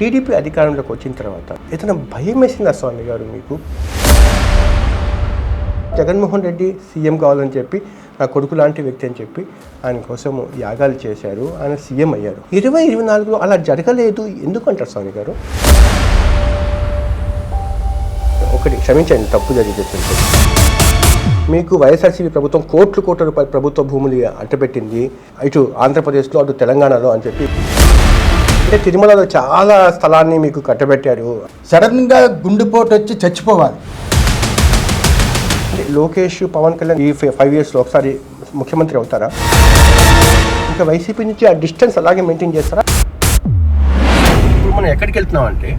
TDP అధికారంలోకి వచ్చిన తర్వాత ఏదైనా భయం వేసిందా స్వామి గారు మీకు? జగన్మోహన్ రెడ్డి సీఎం కావాలని చెప్పి నా కొడుకు లాంటి వ్యక్తి అని చెప్పి ఆయన కోసం యాగాలు చేశారు. ఆయన సీఎం అయ్యారు. ఇరవై ఇరవై నాలుగులో అలా జరగలేదు. ఎందుకంటారు స్వామి గారు? ఒకటి క్షమించండి తప్పు జరిగి మీకు వైఎస్ఆర్సీపీ ప్రభుత్వం కోట్లు కోట్ల రూపాయల ప్రభుత్వ భూములు అట్టపెట్టింది ఇటు ఆంధ్రప్రదేశ్లో అటు తెలంగాణలో అని చెప్పి అంటే తిరుమలలో చాలా స్థలాన్ని మీకు కట్టబెట్టారు. సడన్గా గుండెపోటు వచ్చి చచ్చిపోవాలి. లోకేష్ పవన్ కళ్యాణ్ ఈ ఫైవ్ ఇయర్స్లో ఒకసారి ముఖ్యమంత్రి అవుతారా? ఇంకా వైసీపీ నుంచి ఆ డిస్టెన్స్ అలాగే మెయింటైన్ చేస్తారా? ఇప్పుడు మనం ఎక్కడికి వెళ్తున్నాం అంటే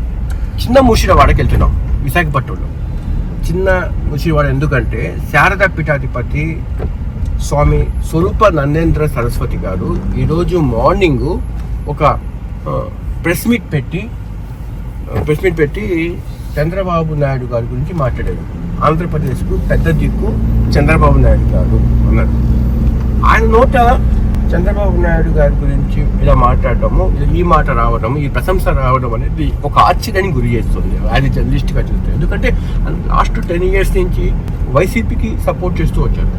చిన్న ముషిరవాడకి వెళ్తున్నాం విశాఖపట్నంలో. చిన్న ముషిరవాడ ఎందుకంటే శారదా పీఠాధిపతి స్వామి స్వరూప నందేంద్ర సరస్వతి గారు ఈరోజు మార్నింగ్ ఒక ప్రెస్ మీట్ పెట్టి ప్రెస్ మీట్ పెట్టి చంద్రబాబు నాయుడు గారి గురించి మాట్లాడారు. ఆంధ్రప్రదేశ్కు పెద్ద దిక్కు చంద్రబాబు నాయుడు గారు అన్నారు. ఆయన నోట చంద్రబాబు నాయుడు గారి గురించి ఇలా మాట్లాడటము ఈ మాట రావడం ఈ ప్రశంస రావడం అనేది ఒక ఆశ్చర్యానికి గురి చేస్తుంది. అది జర్నలిస్ట్గా చూస్తుంది ఎందుకంటే లాస్ట్ టెన్ ఇయర్స్ నుంచి వైసీపీకి సపోర్ట్ చేస్తూ వచ్చారు.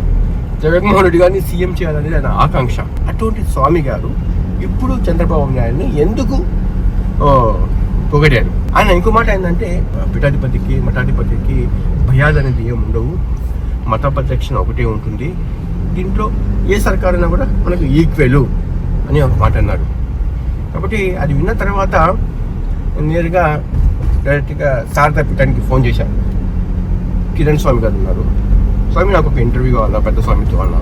జగన్మోహన్ రెడ్డి గారిని సీఎం చేయాలనేది ఆయన ఆకాంక్ష. అటువంటి స్వామి గారు ఇప్పుడు చంద్రబాబు నాయుడిని ఎందుకు పొగడారు పొగిడారు? ఆయన ఇంకో మాట ఏంటంటే పీఠాధిపతికి మఠాధిపతికి భయాలు అనేది ఏమి ఉండవు. మత ప్రదక్షిణ ఒకటే ఉంటుంది. దీంట్లో ఏ సర్కారైనా అయినా కూడా మనకు ఈక్వెల్ అని ఒక మాట అన్నారు కాబట్టి అది విన్న తర్వాత నేరుగా డైరెక్ట్గా శారదా పీఠానికి ఫోన్ చేశాను కిరణ్ స్వామి గారు ఉన్నారు. స్వామి నాకు ఒక ఇంటర్వ్యూ కావాలా పెద్ద స్వామితో అన్నా.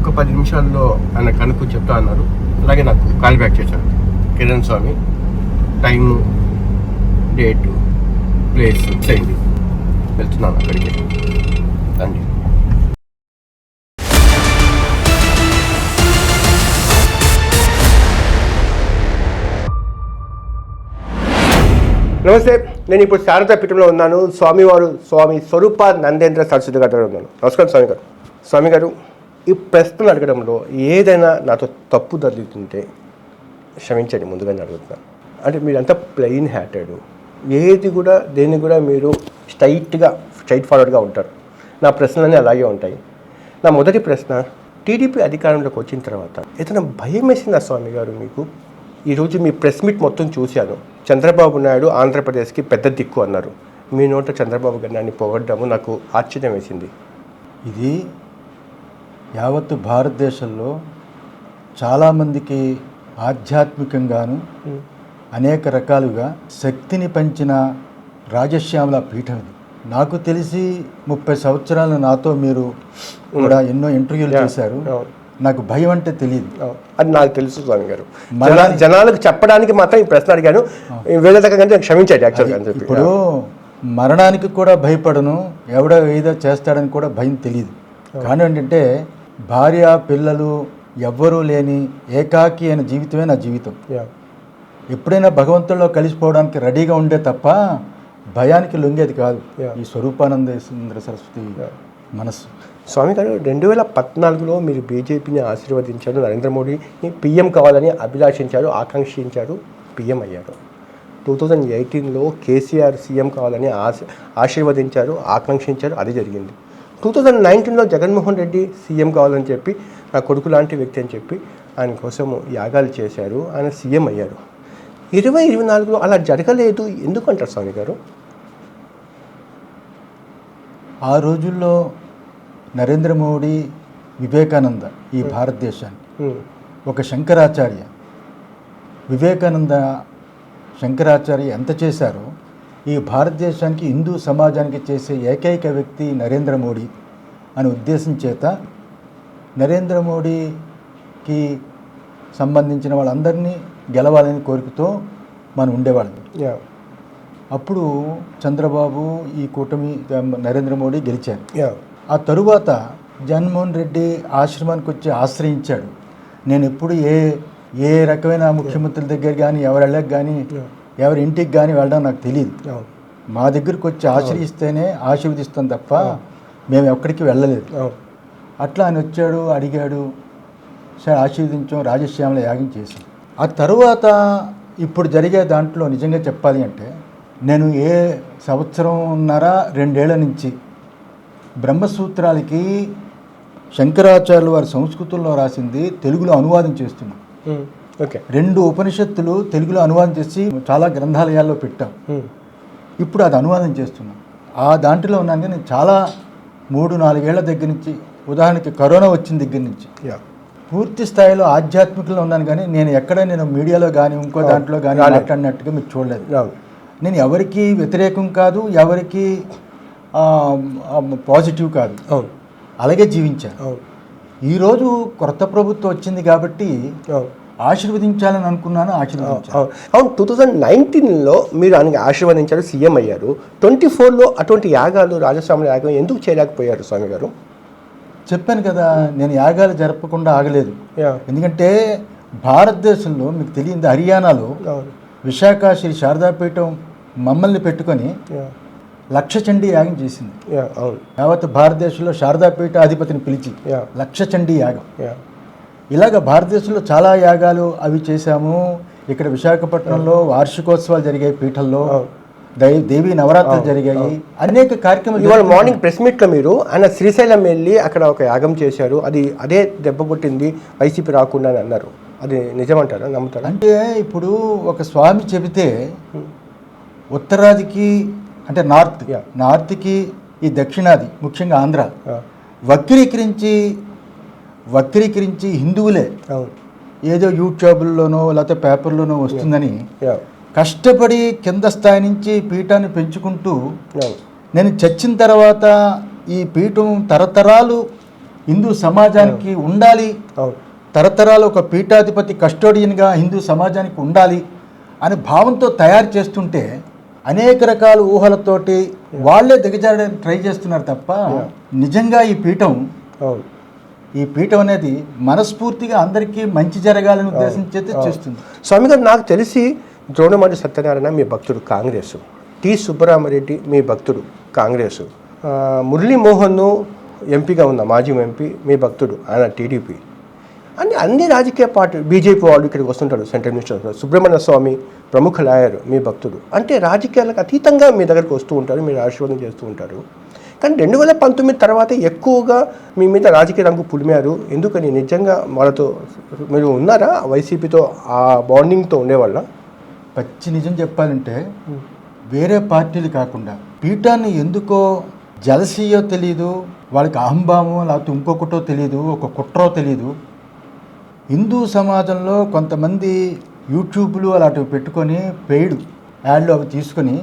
ఒక పది నిమిషాల్లో ఆయన కనుక్కు చెప్తా అన్నారు. అలాగే నాకు కాల్ బ్యాక్ చేశారు. Kiran Swami time date place చేయండి వెళ్తున్నాను అక్కడికి. రండి నమస్తే నేను ఇప్పుడు శారద పీఠంలో ఉన్నాను. స్వామివారు స్వామి స్వరూప నందేంద్ర సరస్వతి గారు ఉన్నాను. నమస్కారం స్వామి గారు. స్వామి గారు ఈ ప్రశ్నలు అడగడంలో ఏదైనా నాతో తప్పు జరుగుతుంటే క్షమించండి ముందుగానే అడుగుతున్నాను అంటే మీరంతా ప్లెయిన్ హ్యాటెడ్ ఏది కూడా దేన్ని కూడా మీరు స్ట్రైట్గా స్ట్రైట్ ఫార్వర్డ్గా ఉంటారు. నా ప్రశ్నలన్నీ అలాగే ఉంటాయి. నా మొదటి ప్రశ్న టీడీపీ అధికారంలోకి వచ్చిన తర్వాత ఏదైనా భయం వేసిందా స్వామి గారు మీకు? ఈరోజు మీ ప్రెస్ మీట్ మొత్తం చూశాను. చంద్రబాబు నాయుడు ఆంధ్రప్రదేశ్కి పెద్ద దిక్కు అన్నారు. మీ నోట చంద్రబాబు గారిని పొగడ్డము నాకు ఆశ్చర్యం వేసింది. ఇది యావత్తు భారతదేశంలో చాలామందికి ఆధ్యాత్మికంగాను అనేక రకాలుగా శక్తిని పంచిన రాజశ్యామల పీఠం ఇది నాకు తెలిసి ముప్పై సంవత్సరాలు నాతో మీరు కూడా ఎన్నో ఇంటర్వ్యూలు చేశారు. నాకు భయం అంటే తెలియదు. అది నాకు తెలుసు స్వామి గారు జనాలకు చెప్పడానికి మాత్రం ఈ ప్రశ్న అడిగాను. వేరే దగ్గర క్షమించండి యాక్చువల్గా ఇప్పుడు మరణానికి కూడా భయపడను. ఎవడో ఏదో చేస్తాడని కూడా భయం తెలియదు. కానీ ఏంటంటే భార్య పిల్లలు ఎవ్వరూ లేని ఏకాకి అయిన జీవితమే నా జీవితం. ఎప్పుడైనా భగవంతుల్లో కలిసిపోవడానికి రెడీగా ఉండే తప్ప భయానికి లొంగేది కాదు. ఈ స్వరూపానంద సుందర సరస్వతి మనస్సు. స్వామి గారు రెండు వేల పద్నాలుగులో మీరు బీజేపీని ఆశీర్వదించారు. నరేంద్ర మోడీని పీఎం కావాలని అభిలాషించారు ఆకాంక్షించారు పీఎం అయ్యారు. టూ థౌజండ్ ఎయిటీన్లో కేసీఆర్ సీఎం కావాలని ఆశ ఆశీర్వదించారు ఆకాంక్షించారు అది జరిగింది. టూ థౌజండ్ నైన్టీన్లో జగన్మోహన్ రెడ్డి సీఎం కావాలని చెప్పి నా కొడుకు లాంటి వ్యక్తి అని చెప్పి ఆయన కోసం యాగాలు చేశారు. ఆయన సీఎం అయ్యారు. ఇరవై ఇరవై నాలుగులో అలా జరగలేదు. ఎందుకు అంటారు స్వామి గారు? ఆ రోజుల్లో నరేంద్ర మోడీ వివేకానంద ఈ భారతదేశానికి ఉమ్, ఒక శంకరాచార్య. వివేకానంద శంకరాచార్య ఎంత చేశారో ఈ భారతదేశానికి హిందూ సమాజానికి చేసే ఏకైక వ్యక్తి నరేంద్ర మోడీ అనే ఉద్దేశం చేత నరేంద్ర మోడీకి సంబంధించిన వాళ్ళందరినీ గెలవాలని కోరికతో మనం ఉండేవాళ్ళం. అప్పుడు చంద్రబాబు ఈ కూటమి నరేంద్ర మోడీ గెలిచారు. ఆ తరువాత జగన్మోహన్ రెడ్డి ఆశ్రమానికి వచ్చి ఆశ్రయించాడు. నేను ఎప్పుడు ఏ ఏ రకమైన ముఖ్యమంత్రుల దగ్గర కానీ ఎవరి వెళ్ళకి కానీ ఎవరి ఇంటికి కానీ వెళ్ళడం నాకు తెలియదు మా దగ్గరికి వచ్చి ఆశ్రయిస్తేనే ఆశీర్వదిస్తాం తప్ప మేము ఎక్కడికి వెళ్ళలేదు. అట్లా ఆయన వచ్చాడు అడిగాడు సరే ఆశీర్వదించాం. రాజశ్యామల యాగం చేసాం ఆ తరువాత ఇప్పుడు జరిగే దాంట్లో నిజంగా చెప్పాలి అంటే నేను ఏ సంవత్సరంన్నర రెండేళ్ళ నుంచి బ్రహ్మసూత్రాలకి శంకరాచార్యులు వారి సంస్కృతంలో రాసింది తెలుగులో అనువాదం చేస్తున్నాం ఉమ్, ఓకే. రెండు ఉపనిషత్తులు తెలుగులో అనువాదం చేసి చాలా గ్రంథాలయాల్లో పెట్టాం. ఇప్పుడు అది అనువాదం చేస్తున్నాం. ఆ దాంట్లో ఉన్నాను కానీ నేను చాలా మూడు నాలుగేళ్ళ దగ్గర నుంచి ఉదాహరణకి కరోనా వచ్చిన దగ్గర నుంచి. యా. పూర్తి స్థాయిలో ఆధ్యాత్మికంలో ఉన్నాను కానీ నేను ఎక్కడ నేను మీడియాలో కానీ ఇంకో దాంట్లో కానీ. మాట్లాడినట్టుగా మీరు చూడలేదు. నేను ఎవరికి వ్యతిరేకం కాదు ఎవరికి పాజిటివ్ కాదు. అలాగే జీవించాను. ఈరోజు కొత్త ప్రభుత్వం వచ్చింది కాబట్టి ఆశీర్వదించాలని అనుకున్నాను ఆశీర్వదించాను. అవును టూ థౌజండ్ నైన్టీన్లో మీరు ఆయనకి ఆశీర్వదించారు సీఎం అయ్యారు. ట్వంటీ ఫోర్లో అటువంటి యాగాలు రాజస్వామి యాగం ఎందుకు చేయలేకపోయారు స్వామి గారు చెప్పాను కదా నేను యాగాలు జరపకుండా ఆగలేదు. ఎందుకంటే భారతదేశంలో మీకు తెలియంది హర్యానాలో విశాఖ శ్రీ శారదాపీఠం మమ్మల్ని పెట్టుకొని లక్ష చండీ యాగం చేసింది. యావత్ భారతదేశంలో శారదాపీఠ అధిపతిని పిలిచి లక్ష చండీ యాగం. ఇలాగ భారతదేశంలో చాలా యాగాలు అవి చేశాము. ఇక్కడ విశాఖపట్నంలో వార్షికోత్సవాలు జరిగాయి పీఠంలో. అవును. దై- దేవీ నవరాత్రులు జరిగాయి. అనేక కార్యక్రమాలు ఇవాళ. మార్నింగ్ ప్రెస్ మీట్లో మీరు ఆయన శ్రీశైలం వెళ్ళి అక్కడ ఒక యాగం చేశారు. అది అదే దెబ్బ కొట్టింది వైసీపీ రాకుండా అని అన్నారు. అది నిజమంటారా? నమ్ముతారా? అంటే ఇప్పుడు ఒక స్వామి చెబితే ఉత్తరాదికి అంటే నార్త్. నార్త్కి ఈ దక్షిణాది ముఖ్యంగా ఆంధ్ర వక్రీకరించి వక్రీకరించి హిందువులే ఏదో యూట్యూబ్లోనో లేకపోతే పేపర్లోనో వస్తుందని కష్టపడి కింద స్థాయి నుంచి పీఠాన్ని పెంచుకుంటూ నేను చచ్చిన తర్వాత ఈ పీఠం తరతరాలు హిందూ సమాజానికి ఉండాలి. తరతరాలు ఒక పీఠాధిపతి కస్టోడియన్గా హిందూ సమాజానికి ఉండాలి అనే భావంతో తయారు చేస్తుంటే అనేక రకాల ఊహలతోటి వాళ్ళే దిగజారడానికి ట్రై చేస్తున్నారు తప్ప నిజంగా ఈ పీఠం ఈ పీఠం అనేది మనస్ఫూర్తిగా అందరికీ మంచి జరగాలని ఉద్దేశించేది చేస్తుంది. స్వామి గారు నాకు తెలిసి ద్రోణమాటి సత్యనారాయణ మీ భక్తుడు కాంగ్రెస్. టి సుబ్బరామరెడ్డి మీ భక్తుడు కాంగ్రెస్. మురళీమోహన్ ఎంపీగా ఉన్న మాజీ ఎంపీ మీ భక్తుడు ఆయన టీడీపీ. అన్ని అన్ని రాజకీయ పార్టీ బీజేపీ వాళ్ళు ఇక్కడికి వస్తుంటారు సెంట్రల్ మినిస్టర్. సుబ్రహ్మణ్య స్వామి ప్రముఖ లాయర్ మీ భక్తుడు. అంటే రాజకీయాలకు అతీతంగా మీ దగ్గరికి వస్తూ ఉంటారు మీరు ఆశీర్వాదం చేస్తూ ఉంటారు. కానీ రెండు వేల పంతొమ్మిది తర్వాత ఎక్కువగా మీ మీద రాజకీయ రంగు పులిమారు. ఎందుకని? నిజంగా వాళ్ళతో మీరు ఉన్నారా? వైసీపీతో ఆ బాండింగ్తో ఉండేవాళ్ళ? పచ్చి నిజం చెప్పాలంటే వేరే పార్టీలు కాకుండా పీఠాన్ని ఎందుకో జలసీయో తెలియదు వాళ్ళకి అహంభావం లేకపోతే ఇంకొకటో తెలియదు ఒక కుట్రో తెలియదు హిందూ సమాజంలో కొంతమంది యూట్యూబ్లు అలాంటివి పెట్టుకొని పెయిడ్ యాడ్లు అవి తీసుకొని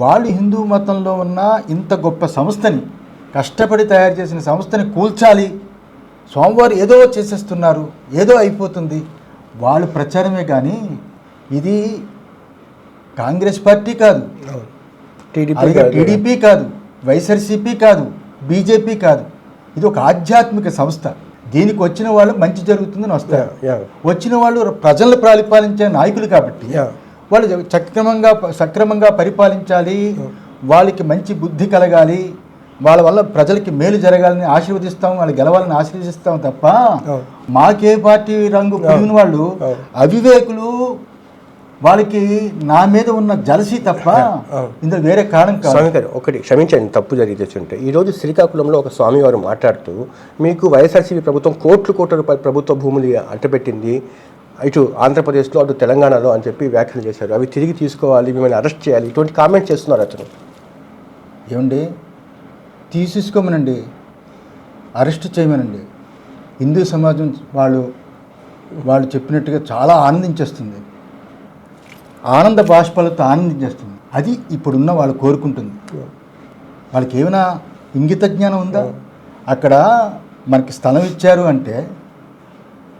వాళ్ళు హిందూ మతంలో ఉన్న ఇంత గొప్ప సంస్థని కష్టపడి తయారు చేసిన సంస్థని కూల్చాలి సోమవారం ఏదో చేసేస్తున్నారు ఏదో అయిపోతుంది వాళ్ళు ప్రచారమే కానీ ఇది కాంగ్రెస్ పార్టీ కాదు. టీడీపీ కాదు. వైఎస్ఆర్సీపీ కాదు బీజేపీ కాదు. ఇది ఒక ఆధ్యాత్మిక సంస్థ. దీనికి వచ్చిన వాళ్ళు మంచి జరుగుతుందని వస్తారు. వచ్చిన వాళ్ళు ప్రజలను పరిపాలించే నాయకులు కాబట్టి వాళ్ళు సక్రమంగా సక్రమంగా పరిపాలించాలి వాళ్ళకి మంచి బుద్ధి కలగాలి వాళ్ళ వల్ల ప్రజలకి మేలు జరగాలని ఆశీర్వదిస్తాం వాళ్ళు గెలవాలని ఆశీర్వదిస్తాం తప్ప. మాకే పార్టీ రంగు పులిగిన వాళ్ళు. అవివేకులు వాళ్ళకి నా మీద ఉన్న జలసి తప్ప. ఇందులో వేరే కారణం కాదు స్వామి గారు ఒకటి క్షమించండి తప్పు జరిగితే ఉంటే ఈరోజు శ్రీకాకుళంలో ఒక స్వామి వారు మాట్లాడుతూ మీకు వైఎస్ఆర్సీపీ ప్రభుత్వం కోట్లు కోట్ల రూపాయల ప్రభుత్వ భూములు అట్టపెట్టింది ఇటు ఆంధ్రప్రదేశ్లో అటు తెలంగాణలో అని చెప్పి వ్యాఖ్యలు చేశారు. అవి తిరిగి తీసుకోవాలి మిమ్మల్ని అరెస్ట్ చేయాలి. ఇటువంటి కామెంట్ చేస్తున్నారు అతను. ఏమండి? తీసేసుకోమనండి. అరెస్ట్ చేయమనండి. హిందూ సమాజం వాళ్ళు వాళ్ళు చెప్పినట్టుగా చాలా ఆనందించేస్తుంది. ఆనంద బాష్పాలతో ఆనందించేస్తుంది. అది ఇప్పుడున్న వాళ్ళు కోరుకుంటుంది. వాళ్ళకి ఏమైనా ఇంగిత జ్ఞానం ఉందా? అక్కడ మనకి స్థలం ఇచ్చారు అంటే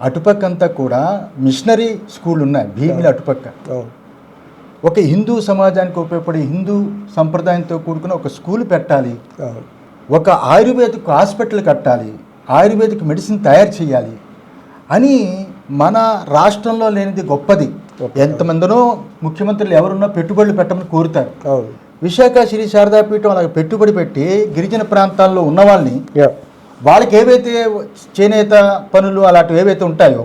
అటుపక్కంతా కూడా మిషనరీ స్కూల్ ఉన్నాయి భీమిలి అటుపక్క. ఒక హిందూ సమాజానికి ఉపయోగపడే హిందూ సంప్రదాయంతో కూడుకున్న ఒక స్కూల్ పెట్టాలి. ఒక ఆయుర్వేదిక్ హాస్పిటల్ కట్టాలి. ఆయుర్వేదిక్ మెడిసిన్ తయారు చేయాలి అని మన రాష్ట్రంలో లేనిది గొప్పది. ఎంతమందినో ముఖ్యమంత్రులు ఎవరున్నా పెట్టుబడులు పెట్టమని కోరుతారు. విశాఖ శ్రీ శారదాపీఠం అలాగే పెట్టుబడి పెట్టి గిరిజన ప్రాంతాల్లో ఉన్న వాళ్ళని వాళ్ళకి ఏవైతే చేనేత పనులు అలాంటివి ఏవైతే ఉంటాయో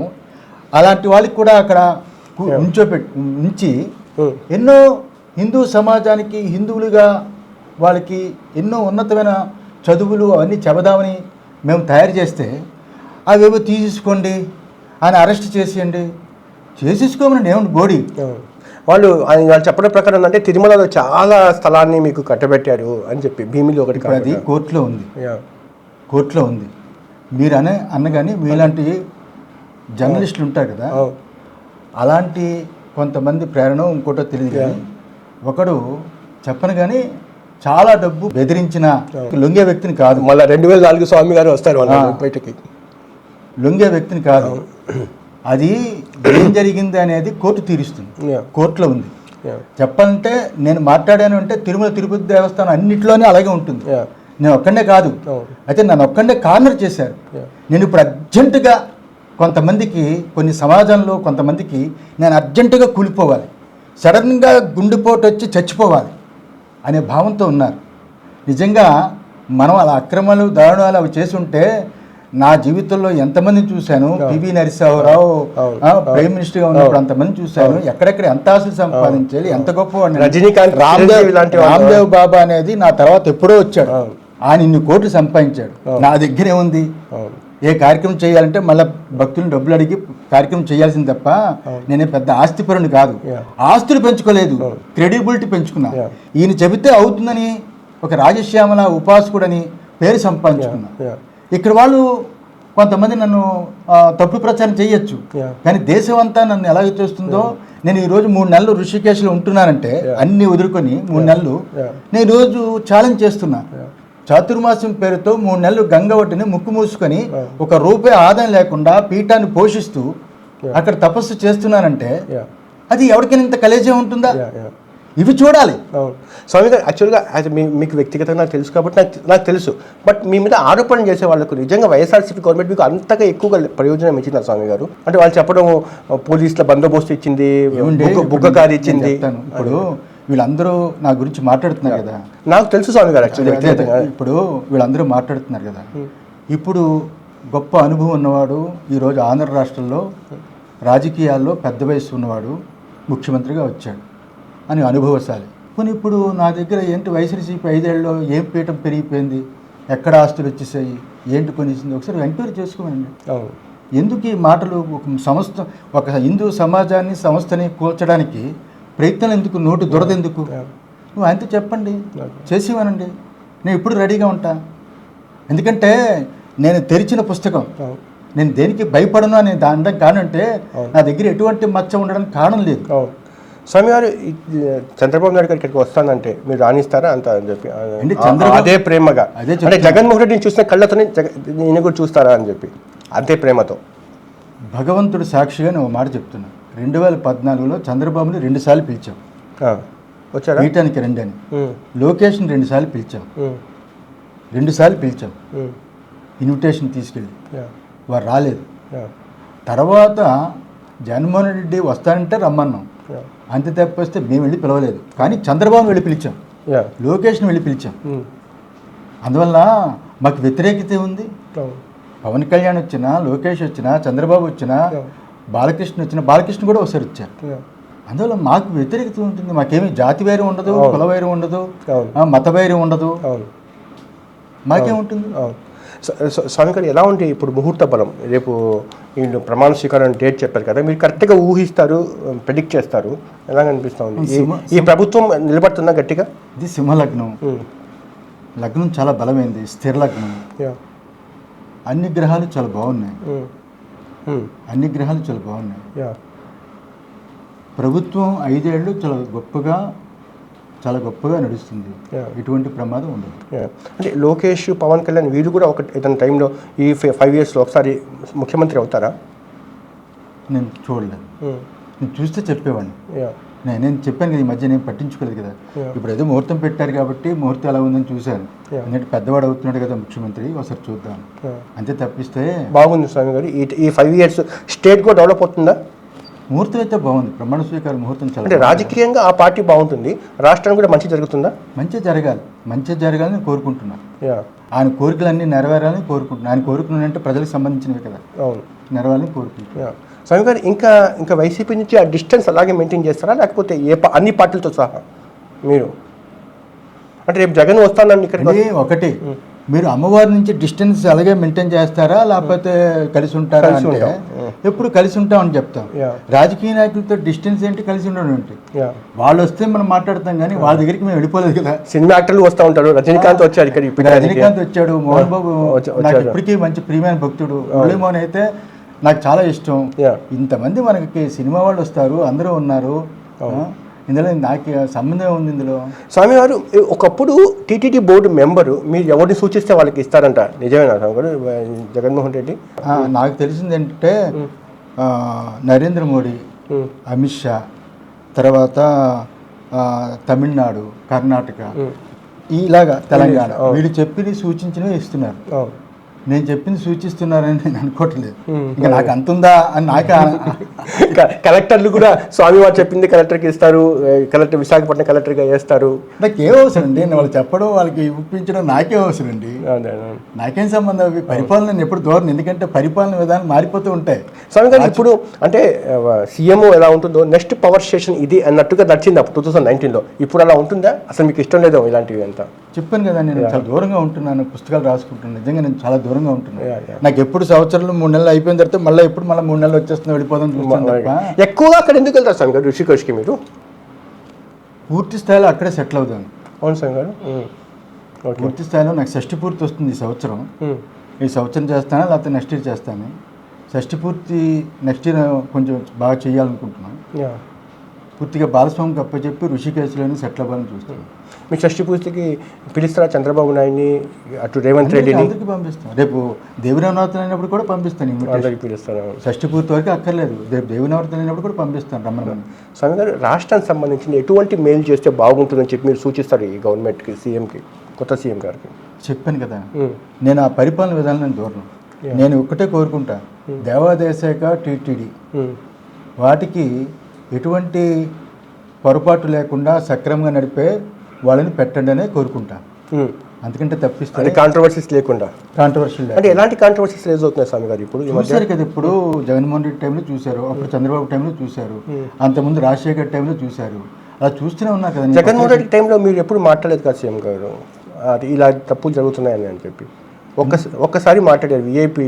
అలాంటి వాళ్ళకి కూడా అక్కడ. ఉంచోపెట్టి ఉంచి Hmm. ఎన్నో హిందూ సమాజానికి హిందువులుగా వాళ్ళకి ఎన్నో ఉన్నతమైన చదువులు అవన్నీ చెబదామని మేము తయారు చేస్తే అవేవో తీసేసుకోండి ఆయన అరెస్ట్ చేసేయండి చేసేసుకోమని ఏమండి బోడీ అవును. వాళ్ళు ఆయన వాళ్ళు చెప్పడం ప్రకారం అంటే తిరుమలలో చాలా స్థలాన్ని మీకు కట్టబెట్టారు అని చెప్పి భీమిలి ఒకటి అది. కోర్టులో ఉంది. కోర్టులో ఉంది మీరు అనే అన్నగాని మీలాంటి జర్నలిస్టులు ఉంటారు కదా. అలాంటి కొంతమంది ప్రేరణ ఇంకోటో తెలియదు కానీ ఒకడు చెప్పను కానీ చాలా డబ్బు బెదిరించిన లొంగే వ్యక్తిని కాదు మళ్ళా రెండు వేల నాలుగు స్వామి గారు వస్తారు. బయటకి లొంగే వ్యక్తిని కాదు అది ఏం జరిగింది అనేది కోర్టు తీరుస్తుంది. కోర్టులో ఉంది. చెప్పాలంటే నేను మాట్లాడాను అంటే తిరుమల తిరుపతి దేవస్థానం అన్నింటిలోనే అలాగే ఉంటుంది. నేను ఒక్కడే కాదు. అయితే నన్ను ఒక్కడే కార్నర్ చేశారు. నేను ఇప్పుడు అర్జెంటుగా కొంతమందికి కొన్ని సమాజంలో కొంతమందికి నేను అర్జెంటుగా కూలిపోవాలి. సడన్గా గుండెపోటు వచ్చి చచ్చిపోవాలి అనే భావంతో ఉన్నారు. నిజంగా మనం అలా అక్రమాలు దారుణాలు అవి చేసి ఉంటే నా జీవితంలో ఎంతమందిని చూశాను? పివి నరసింహారావు ప్రైమ్ మినిస్టర్గా ఉన్నప్పుడు అంతమంది చూశాను. ఎక్కడెక్కడ ఎంత ఆశలు సంపాదించాలి ఎంత గొప్ప రజనీకాంత్, రామ్దేవ్. రామ్దేవ్ బాబా అనేది నా తర్వాత ఎప్పుడో వచ్చాడు. ఆయన ఇన్ని కోట్లు సంపాదించాడు. నా దగ్గర ఏముంది అవును. ఏ కార్యక్రమం చేయాలంటే మళ్ళీ భక్తులను డబ్బులు అడిగి కార్యక్రమం చేయాల్సింది తప్ప నేనే పెద్ద ఆస్తిపరుని కాదు. ఆస్తులు పెంచుకోలేదు. క్రెడిబిలిటీ పెంచుకున్నా. ఈయన చెబితే అవుతుందని ఒక రాజశ్యామల ఉపాసకుడని పేరు సంపాదించుకున్నా. ఇక్కడ వాళ్ళు కొంతమంది నన్ను తప్పుడు ప్రచారం చేయొచ్చు. కానీ దేశం అంతా నన్ను ఎలా చేస్తుందో నేను ఈ రోజు మూడు నెలలు ఋషికేశ్లో ఉంటున్నానంటే అన్ని వదులుకొని మూడు నెలలు. నేను ఈ రోజు ఛాలెంజ్ చేస్తున్నా. చాతుర్మాసం పేరుతో మూడు నెలలు గంగ ఒడ్డుని ముక్కు మూసుకొని ఒక రూపాయి ఆదాయం లేకుండా పీఠాన్ని పోషిస్తూ అక్కడ తపస్సు చేస్తున్నానంటే. అది ఎవరికైనా ఇంత కలేజే ఉంటుందా. ఇవి చూడాలి. స్వామి గారు యాక్చువల్గా అది మీ మీకు వ్యక్తిగతంగా నాకు తెలుసు కాబట్టి నాకు నాకు తెలుసు. బట్ మీ మీద ఆరోపణ చేసే వాళ్ళకు నిజంగా వైఎస్ఆర్సీపీ గవర్నమెంట్ మీకు అంతగా ఎక్కువగా ప్రయోజనం ఇచ్చిందా స్వామి గారు? అంటే వాళ్ళు చెప్పడం పోలీసుల బందోబస్తు ఇచ్చింది? బుగ్గ కారు ఇచ్చింది. ఇప్పుడు వీళ్ళందరూ నా గురించి మాట్లాడుతున్నారు కదా. నాకు తెలుసు స్వామి గారు యాక్చువల్లీ ఇప్పుడు వీళ్ళందరూ మాట్లాడుతున్నారు కదా. ఇప్పుడు గొప్ప అనుభవం ఉన్నవాడు ఈరోజు ఆంధ్ర రాష్ట్రంలో రాజకీయాల్లో పెద్ద వయసు ఉన్నవాడు ముఖ్యమంత్రిగా వచ్చాడు. అని అనుభవశాలి. కొన్ని ఇప్పుడు నా దగ్గర ఏంటి వైఎస్ఆర్సీపీ ఐదేళ్ళలో ఏం పీఠం పెరిగిపోయింది? ఎక్కడ ఆస్తులు వచ్చేసాయి? ఏంటి కొనిసింది ఒకసారి ఎంక్వైరీ చేసుకోమండి ఎందుకు ఈ మాటలు ఒక సంస్థ ఒక హిందూ సమాజాన్ని సంస్థని కూల్చడానికి ప్రయత్నం ఎందుకు? నోటు దురదెందుకు నువ్వు ఆయనతో చెప్పండి. చేసేవానండి. నేను ఇప్పుడు రెడీగా ఉంటా. ఎందుకంటే నేను తెరిచిన పుస్తకం. నేను దేనికి భయపడను అని దాని కానంటే నా దగ్గర ఎటువంటి మచ్చ ఉండడానికి కారణం లేదు. స్వామి గారు చంద్రబాబు నాయుడు గారు ఇక్కడికి వస్తానంటే మీరు రాణిస్తారా అంత అని చెప్పి? అదే ప్రేమగా. అదే అంటే. జగన్మోహన్ రెడ్డిని చూసిన కళ్ళతోనే జగ నేను కూడా చూస్తారా అని చెప్పి. అంతే ప్రేమతో. భగవంతుడు సాక్షిగా నేను ఒక మాట చెప్తున్నా. రెండు వేల పద్నాలుగులో చంద్రబాబుని రెండుసార్లు పిలిచాం. ఆ, వచ్చారా పీఠానికి రండి అని లోకేష్ని రెండుసార్లు పిలిచాం. రెండుసార్లు పిలిచాం. ఇన్విటేషన్ తీసుకెళ్ళి. వారు రాలేదు. తర్వాత జగన్మోహన్ రెడ్డి వస్తానంటే రమ్మన్నాం. అంతే తప్పిస్తే మేము వెళ్ళి పిలవలేదు. కానీ చంద్రబాబు వెళ్ళి పిలిచాం. లోకేష్ని వెళ్ళి పిలిచాం. అందువల్ల మాకు వ్యతిరేకత ఉంది పవన్ కళ్యాణ్ వచ్చినా లోకేష్ వచ్చినా చంద్రబాబు వచ్చినా. బాలకృష్ణ వచ్చినా బాలకృష్ణ కూడా ఒకసారి వచ్చారు. అందువల్ల మాకు వ్యతిరేకత ఉంటుంది. మాకేమి జాతి వైరం ఉండదు. కుల వైరం ఉండదు మత వైరం ఉండదు. అవును. మాకేముంటుంది? స్వామి గారు ఎలా ఉంటే ఇప్పుడు ముహూర్త బలం? రేపు వీళ్ళు ప్రమాణ స్వీకారం డేట్ చెప్పారు కదా మీరు కరెక్ట్గా ఊహిస్తారు ప్రెడిక్ట్ చేస్తారు. ఎలా అనిపిస్తూ ఉంది? ఈ- ప్రభుత్వం నిలబడుతుందా గట్టిగా? ఇది సింహలగ్నం లగ్నం. చాలా బలమైంది స్థిర లగ్నం. అన్ని గ్రహాలు చాలా బాగున్నాయి. అన్ని గ్రహాలు చాలా బాగున్నాయి. యా, ప్రభుత్వం ఐదేళ్ళు చాలా గొప్పగా చాలా గొప్పగా నడుస్తుంది. ఎటువంటి ప్రమాదం ఉండదు. యా. అంటే లోకేష్ పవన్ కళ్యాణ్ వీళ్ళు కూడా ఒక ఏదైనా టైంలో ఈ ఫైవ్ ఇయర్స్లో ఒకసారి ముఖ్యమంత్రి అవుతారా? నేను చూడలేదు. ఉమ్, నేను చూస్తే చెప్పేవాడిని. యా, నేను చెప్పాను కదా ఈ మధ్య నేను పట్టించుకోలేదు కదా. ఇప్పుడు ఏదో ముహూర్తం పెట్టారు కాబట్టి ముహూర్తం ఎలా ఉందని చూశాను. ఎందుకంటే పెద్దవాడు అవుతున్నాడు కదా ముఖ్యమంత్రి ఒకసారి చూద్దాం. అంతే తప్పిస్తే బాగుంది స్వామి గారు. ఈ ఫైవ్ ఇయర్స్ స్టేట్ కూడా డెవలప్ అవుతుందా? ముహూర్తం అయితే బాగుంది. ప్రమాణ స్వీకార ముహూర్తం చాలా అంటే. రాజకీయంగా ఆ పార్టీ బాగుంటుంది. రాష్ట్రానికి కూడా మంచి జరుగుతుందా? మంచి జరగాలి. మంచి జరగాలని కోరుకుంటున్నాను ఆయన కోరికలన్నీ నెరవేరాలని కోరుకుంటున్నాను ఆయన కోరుకున్నానంటే ప్రజలకు సంబంధించినవి కదా. అవును. నెరవేరాలని కోరుకుంటున్నాను స్వామి గారు ఇంకా ఇంకా వైసీపీ నుంచి ఆ డిస్టెన్స్ అలాగే మెయింటైన్ చేస్తారా? లేకపోతే ఏ అన్ని పార్టీలతో సహా మీరు? అంటే రేపు జగన్ వస్తానని ఇక్కడికి ఇది ఒకటి. మీరు అమ్మవారి నుంచి డిస్టెన్స్ అలాగే మెయింటైన్ చేస్తారా? లేకపోతే కలిసి ఉంటారా కలిసి అంటే? ఉంటాం. ఎప్పుడు కలిసి ఉంటామని చెప్తాం. రాజకీయ నాయకులతో డిస్టెన్స్ ఏంటి? కలిసి ఉండడం ఏంటి. వాళ్ళు వస్తే మనం మాట్లాడతాం కానీ వాళ్ళ దగ్గరికి మేము వెళ్ళిపోలేదు కదా. సినిమా యాక్టర్లు వస్తూ ఉంటారు. రజనీకాంత్ వచ్చారు ఇక్కడ రజనీకాంత్ వచ్చాడు మోహన్ బాబు నాకు వచ్చాడు. ఇప్పటికీ మంచి ప్రియమైన భక్తుడు. మురళీమోహన్ అయితే నాకు చాలా ఇష్టం. ఇంతమంది మనకి సినిమా వాళ్ళు వస్తారు అందరూ ఉన్నారు. ఇందులో నాకు సంబంధం ఉంది ఇందులో? స్వామి గారు ఒకప్పుడు టీటీడీ బోర్డు మెంబరు మీరు ఎవరిని సూచిస్తే వాళ్ళకి ఇస్తారంట. నిజమేనా స్వామి గారు జగన్మోహన్ రెడ్డి? నాకు తెలిసింది ఏంటంటే నరేంద్ర మోడీ. అమిత్ షా తర్వాత తమిళనాడు కర్ణాటక. ఇలాగా తెలంగాణ. వీళ్ళు చెప్పి సూచించినవి ఇస్తున్నారు. నేను చెప్పింది సూచిస్తున్నారని నేను అనుకోవట్లేదు. ఇంకా నాకు అంతుందా? అని నాకే? కలెక్టర్లు కూడా స్వామి వారు చెప్పింది కలెక్టర్కి ఇస్తారు కలెక్టర్ విశాఖపట్నం కలెక్టర్గా వేస్తారు నాకు ఏం అవసరం అండి? నేను వాళ్ళు చెప్పడం వాళ్ళకి ఇప్పించడం నాకే అవసరం అండి. నాకేం సంబంధం అవి? పరిపాలన ఎప్పుడు దూరం ఎందుకంటే పరిపాలన విధానం మారిపోతూ ఉంటాయి. స్వామి గారు ఇప్పుడు అంటే సీఎం ఎలా ఉంటుందో నెక్స్ట్ పవర్ స్టేషన్ ఇది అన్నట్టుగా నడిచింది అప్పుడు టూ థౌసండ్ నైన్టీన్లో. ఇప్పుడు అలా ఉంటుందా? అసలు మీకు ఇష్టం లేదో ఇలాంటివి అంతా? చెప్పాను కదా నేను చాలా దూరంగా ఉంటున్నాను పుస్తకాలు రాసుకుంటున్నాను. నిజంగా నేను చాలా దూరంగా ఉంటున్నాను. నాకు ఎప్పుడు సంవత్సరాలు మూడు నెలలు అయిపోయిన తర్వాత మళ్ళీ ఎప్పుడు మళ్ళీ మూడు నెలలు వచ్చేస్తుంది వెళ్ళిపోదాం చూస్తాను తప్ప. ఎక్కువగా అక్కడ ఎందుకు వెళ్తారు స్వామి గారు ఋషికేష్కి మీరు? పూర్తి స్థాయిలో అక్కడే సెటిల్ అవుతాను అవును స్వామి గారు ఉమ్. ఓకే. పూర్తి స్థాయిలో నాకు షష్టి పూర్తి వస్తుంది ఈ సంవత్సరం. ఈ సంవత్సరం చేస్తాను లేకపోతే నెక్స్ట్ ఇయర్ చేస్తాను? షష్టి పూర్తి నెక్స్ట్ ఇయర్ కొంచెం బాగా చేయాలనుకుంటున్నాను. పూర్తిగా బాలస్వామికి అప్పచెప్పి ఋషికేశ్లోనే సెటిల్ అవ్వాలని చూస్తాను మీ షష్టి పూర్తికి పిలుస్తారా చంద్రబాబు నాయుడిని అటు రేవంత్ రెడ్డిని? అందరికీ పంపిస్తాను రేపు దేవినవరాత్రి అయినప్పుడు కూడా పంపిస్తాను. అందరికి పిలుస్తాను షష్టి పూర్తి వరకు అక్కర్లేదు. రేపు దేవినవరాత్రి అయినప్పుడు కూడా పంపిస్తాను రమ్మని స్వామి గారు రాష్ట్రానికి సంబంధించిన ఎటువంటి మేలు చేస్తే బాగుంటుందని చెప్పి మీరు సూచిస్తారు ఈ గవర్నమెంట్కి సీఎంకి కొత్త సీఎం గారికి? చెప్పాను కదా. నేను ఆ పరిపాలన విధానం నేను దూరం నేను ఒక్కటే కోరుకుంటా. దేవాదాయ శాఖ టీటీడీ. వాటికి ఎటువంటి పొరపాటు లేకుండా సక్రమంగా నడిపే వాళ్ళని పెట్టండి అనే కోరుకుంటా. ఉమ్. అందుకంటే తప్పిస్తే అంటే కాంట్రవర్సీస్ లేకుండా. కాంట్రవర్షియల్ అంటే ఎలాంటి కాంట్రవర్సీస్ రేజ్ అవుతున్నాయి స్వామి గారు ఇప్పుడు చూశారు కదా ఇప్పుడు జగన్మోహన్ రెడ్డి టైంలో చూశారు అప్పుడు చంద్రబాబు టైంలో చూశారు అంతకుముందు రాజశేఖర్ టైంలో చూశారు. అలా చూస్తూనే ఉన్నారు కదా జగన్మోహన్ రెడ్డి టైంలో మీరు ఎప్పుడు మాట్లాడలేదు కదా సీఎం గారు? అది ఇలా తప్పులు జరుగుతున్నాయని అని చెప్పి. ఒక్క ఒక్కసారి మాట్లాడారు విఐపి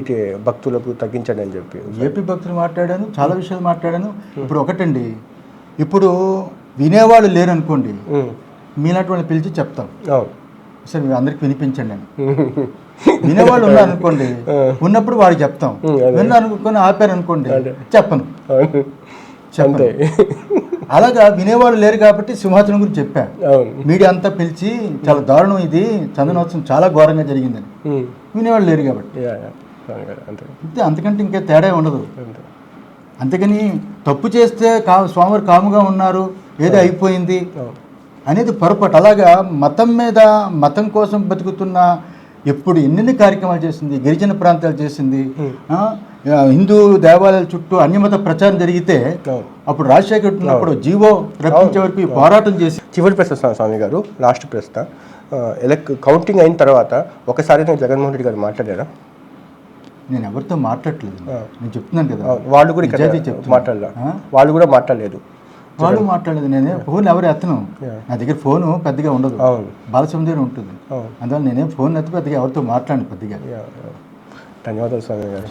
భక్తులకు తగ్గించండి అని చెప్పి. ఏపీ భక్తులు మాట్లాడాను చాలా విషయాలు మాట్లాడాను. ఇప్పుడు ఒకటండి ఇప్పుడు వినేవాళ్ళు లేరు అనుకోండి. మీలాంటి వాళ్ళని పిలిచి చెప్తాం. సరే మీ అందరికి వినిపించండి అని. వినేవాళ్ళు ఉన్నారు అనుకోండి ఉన్నప్పుడు వాడికి చెప్తాం. విన్నారు అనుకుని ఆపారు అనుకోండి చెప్పను. అంతే. అలాగా వినేవాళ్ళు లేరు కాబట్టి సింహాచలం గురించి చెప్పా. మీడియా అంతా పిలిచి చాలా దారుణం ఇది చందనోత్సవం చాలా ఘోరంగా జరిగిందని. వినేవాళ్ళు లేరు కాబట్టి. అంతే. అంతే అంతకంటే ఇంకే తేడా ఉండదు. అంతే. అంతేగాని తప్పు చేస్తే కా స్వామివారు కాముగా ఉన్నారు ఏదో అయిపోయింది. అనేది పొరపాటు. అలాగా మతం మీద మతం కోసం బతుకుతున్న ఎప్పుడు ఎన్నెన్ని కార్యక్రమాలు చేసింది గిరిజన ప్రాంతాలు చేసింది హిందూ దేవాలయాల చుట్టూ అన్యమత ప్రచారం జరిగితే అప్పుడు రాజశేఖర్ ఉన్నప్పుడు జీవో రప్పించే వరకు పోరాటం చేసి చివరి ప్రశ్న స్వా- స్వామి గారు లాస్ట్ ప్రశ్న. ఎలక్ కౌంటింగ్ అయిన తర్వాత ఒకసారి నేను జగన్మోహన్ రెడ్డి గారు మాట్లాడారా? నేను ఎవరితో మాట్లాడట్లేదు ఆ. నేను చెప్తున్నాను కదా. వాళ్ళు కూడా ఇక్కడ నిజాయితీ చెప్తున్నా. మాట్లాడలే. ఆ? వాళ్ళు కూడా మాట్లాడలేదు. వాళ్ళు మాట్లాడలేదు నేనే. ఫోన్ ఎవరు ఎత్తను. నా దగ్గర ఫోను పెద్దగా ఉండదు. దగ్గర ఉంటుంది. అవును. అందువల్ల నేనేం ఫోన్ ఎత్తి పెద్దగా ఎవరితో మాట్లాడను పెద్దగా. ధన్యవాదాలు స్వామి గారు.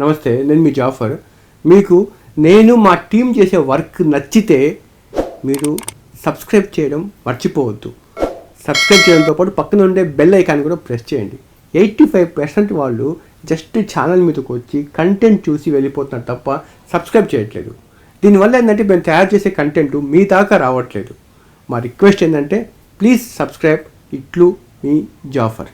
నమస్తే నేను మీ జాఫర్. మీకు నేను మా టీం చేసే వర్క్ నచ్చితే మీరు సబ్స్క్రైబ్ చేయడం మర్చిపోవద్దు. సబ్స్క్రైబ్ చేయడంతో పాటు పక్కన ఉండే బెల్ ఐకాన్ కూడా ప్రెస్ చేయండి. ఎయిటీ ఫైవ్ పర్సెంట్ వాళ్ళు జస్ట్ ఛానల్ మీదకి వచ్చి కంటెంట్ చూసి వెళ్ళిపోతున్నారు తప్ప సబ్స్క్రైబ్ చేయట్లేదు. దీనివల్ల ఏంటంటే మేము తయారు చేసే కంటెంట్ మీ దాకా రావట్లేదు. మా రిక్వెస్ట్ ఏంటంటే ప్లీజ్ సబ్స్క్రైబ్ ఇట్లు మీ జాఫర్.